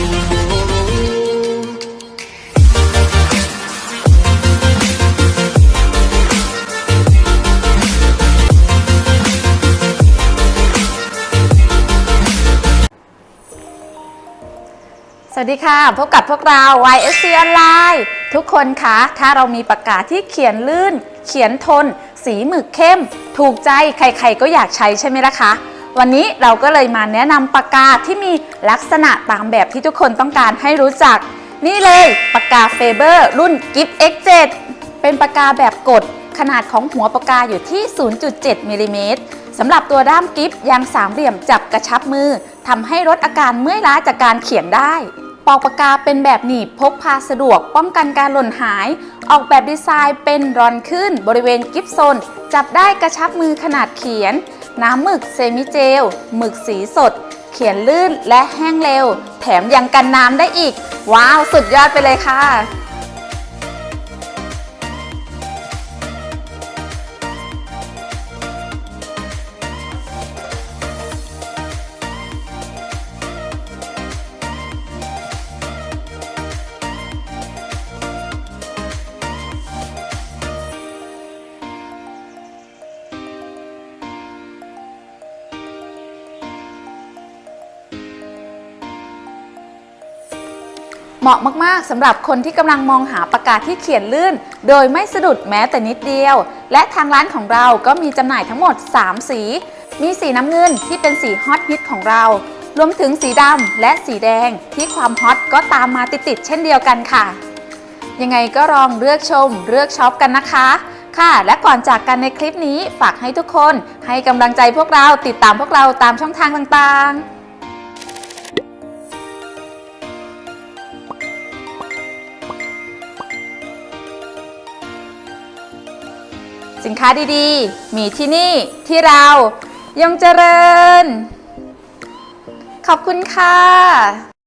สวัสดีค่ะ พบกับพวกเรา YSC Online ทุกคนคะถ้าเรามีปากกาที่เขียนลื่น เขียนทน สีหมึกเข้ม ถูกใจใครๆก็อยากใช้ใช่ไหมล่ะคะ วันนี้เราก็เลยมาแนะนำปากกาที่มีลักษณะตามแบบที่ทุกคนต้องการให้รู้จัก นี่เลยปากกาเฟเบอร์รุ่น GIF X7 เป็นปากกาแบบกด ขนาดของหัวปากกาอยู่ที่ 0.7มิลลิเมตรสำหรับตัวด้ามกิฟยางสามเหลี่ยมจับกระชับมือทำให้ลดอาการเมื่อยล้าจากการเขียนได้ ปอกปากกาเป็นแบบหนีบพกพาสะดวก ป้องกันการหล่นหาย ออกแบบดีไซน์เป็นรอนขึ้น บริเวณกิฟโซน จับได้กระชับมือขนาดเขียน น้ำหมึกเซมิเจล หมึกสีสด เขียนลื่นและแห้งเร็ว แถมยังกันน้ำได้อีก ว้าว สุดยอดไปเลยค่ะ เหมาะมากๆสำหรับคนที่กำลังมองหาปากกาที่เขียนลื่น โดยไม่สะดุดแม้แต่นิดเดียว และทางร้านของเราก็มีจำหน่ายทั้งหมด 3 สี มีสีน้ำเงินที่เป็นสีฮอตฮิตของเรา รวมถึงสีดำและสีแดงที่ความฮอตก็ตามมาติดๆเช่นเดียวกันค่ะ ยังไงก็ลองเลือกชมเลือกช็อปกันนะคะค่ะและก่อนจากกันในคลิปนี้ฝากให้ทุกคน ให้กำลังใจพวกเราติดตามพวกเราตามช่องทางต่างๆ สินค้าดีๆ มีที่นี่ที่เรายงเจริญ ขอบคุณค่ะ